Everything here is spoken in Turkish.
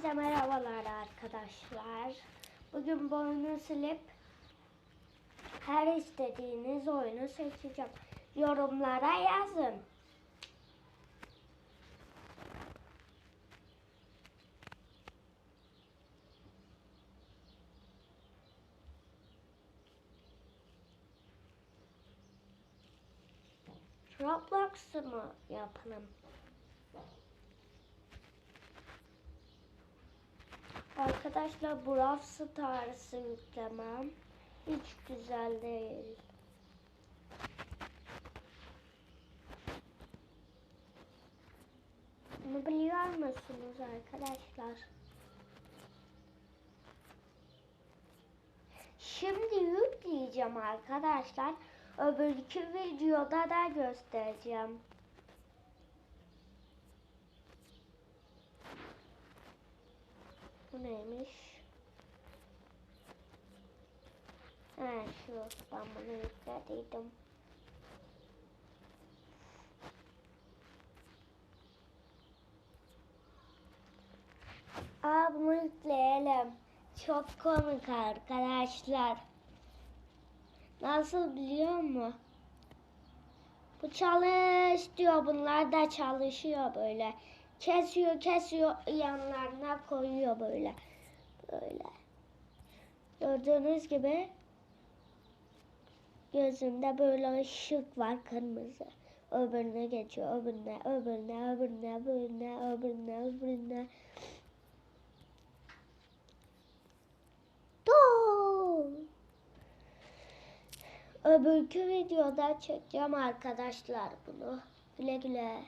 Hepinize merhabalar arkadaşlar. Bugün bu oyunu silip her istediğiniz oyunu seçeceğim. Yorumlara yazın. Roblox'u mu yapalım? Arkadaşlar Brawl Stars'ı yüklemem hiç güzel değil. Bunu biliyor musunuz arkadaşlar? Şimdi yükleyeceğim arkadaşlar. Öbürkü videoda da göstereceğim. Neymiş? Ha şu ben bunu yüklediydim. Aa bunu yükleyelim. Çok komik arkadaşlar. Nasıl biliyor musun? Bu çalış diyor. Bunlar da çalışıyor böyle. Kesiyor kesiyor yanlarına koyuyor böyle. Böyle. Gördüğünüz gibi gözünde böyle ışık var kırmızı. Öbürüne geçiyor. Öbürüne, öbürüne, öbürüne, öbürüne, öbürüne, öbürüne. Öbürkü videoda çekeceğim arkadaşlar bunu. Güle güle.